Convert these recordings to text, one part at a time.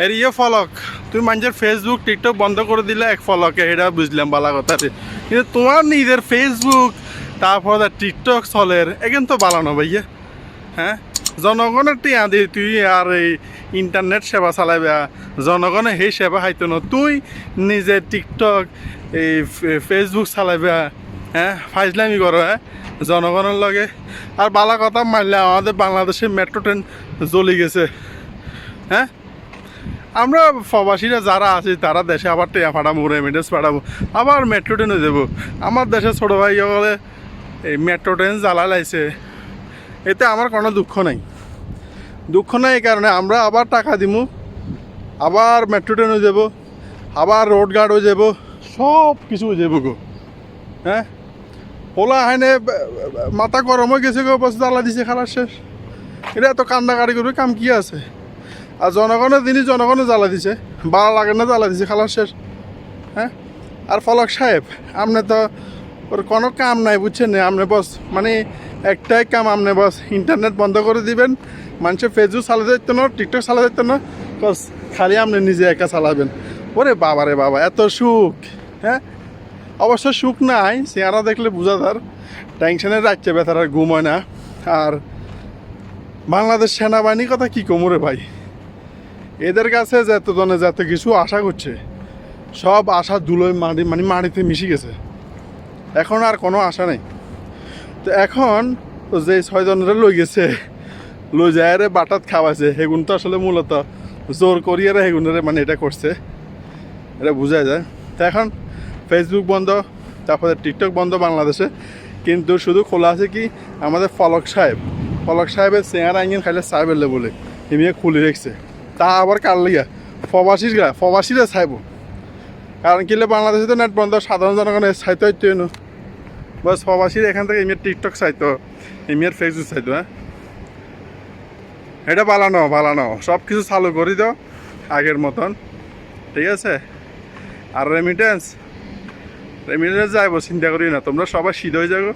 এর ইয়ে ফলক তুমি মানুষের ফেসবুক টিকটক বন্ধ করে দিলে এক ফলকে এটা বুঝলাম বালা কথা কিন্তু তোমার নিজের ফেসবুক তারপর টিকটক চলের এখান তো বালানো ভাইয়া। হ্যাঁ? জনগণের টিয়া দিয়ে তুই আর এই ইন্টারনেট সেবা চালাইবে জনগণে সেই সেবা খাইতো না। তুই নিজে টিকটক এই ফেসবুক চালাইবে হ্যাঁ? ফাইজলামি করো হ্যাঁ? জনগণের লগে। আর বালা কথা মারলে আমাদের বাংলাদেশের মেট্রো ট্রেন জ্বলি গেছে। হ্যাঁ? আমরা প্রবাসীরা যারা আছি, তারা দেশে আবার টেয়া ফাটাবো রেমিডেন্স ফাটাবো আবার মেট্রো ট্রেনে দেবো আমার দেশে ছোটো ভাই বলে, এই মেট্রো ট্রেন জ্বালা লাইছে এতে আমার কোনো দুঃখ নাই। দুঃখ নাই এই কারণে আমরা আবার টাকা দিমু, আবার মেট্রো ট্রেনে যাব, আবার রোড গার্ডও যাব, সব কিছু যাব গো। হ্যাঁ? ওলা হাইনে মাথা গরম হয়ে গেছে গো বস জ্বালা দিছে খালার শেষ। এটা এত কান্দাকাটি করবে কাম কি আছে? আর জনগণের জিনিস জনগণে জ্বালা দিছে। ভালো লাগে না জ্বালা দিছে খালার শেষ। হ্যাঁ? আর ফলক সাহেব আপনি তো ওর কোনো কাম নাই, বুঝছেন না? আপনি বস মানে একটাই কাম আপনি বস, ইন্টারনেট বন্ধ করে দিবেন। মানুষের ফেসবুক চালাতে দিত না, টিকটক চালাতে দিত না বস খালি আপনি নিজে একা চালাবেন। ওরে বাবা রে বাবা, এত সুখ হ্যাঁ? অবশ্য সুখ নাই, চেহারা দেখলে বোঝা তার টেনশনের রাখছে ব্যথার আর ঘুম হয় না। আর বাংলাদেশ সেনাবাহিনীর কথা কি কমরে ভাই? এদের কাছে যত জনে যত কিছু আশা করছে, সব আশা ধুলোয় মাটি মানে মাটিতে মিশে গেছে। এখন আর কোনো আশা নেই। তো এখন যে ছয়জনের লই গেছে, লই যায় রে বাটাত খাওয়াছে সেগুন তো আসলে মূলত জোর করিয়ে সেগুনের মানে এটা করছে। এটা বোঝা যায়। তো এখন ফেসবুক বন্ধ, তারপরে টিকটক বন্ধ বাংলাদেশে। কিন্তু শুধু খোলা আছে কি, আমাদের ফলক সাহেব। ফলক সাহেবের চেয়ার আইন খাইলে সাহেবের বলে এমনি খুলে রেখছে। তা আবার কার লিগা? প্রবাসীর গা প্রবাসীরা চাইব কারণ কিলে বাংলাদেশে তো নেট বন্ধ, সাধারণ জনগণের চাইতে হইতো না বাস প্রবাসীর এখান থেকে এমনি টিকটক চাইতো এমনি ফেসবুক চাইতো হ্যাঁ? এটা পালানো পালানো সব কিছু চালু করে দাও, আগের মতন। ঠিক আছে? আর রেমিটেন্স রেমিটেন্স যাইব, চিন্তা করি না। তোমরা সবাই সিদ্ধ হয়ে যাব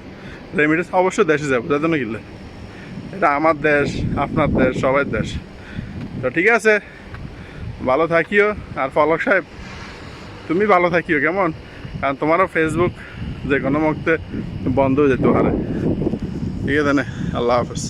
রেমিটেন্স অবশ্যই দেশে যাব যাতে না কিনলে এটা আমার দেশ, আপনার দেশ সবার দেশ। তো ঠিক আছে। ভালো থাকিও। আর ফলক সাহেব, তুমি ভালো থাকিও, কেমন? কারণ তোমারও ফেসবুক যে কোনো মুহূর্তে বন্ধ হয়ে যেতে পারে। ঠিক আছে আল্লাহ হাফেজ।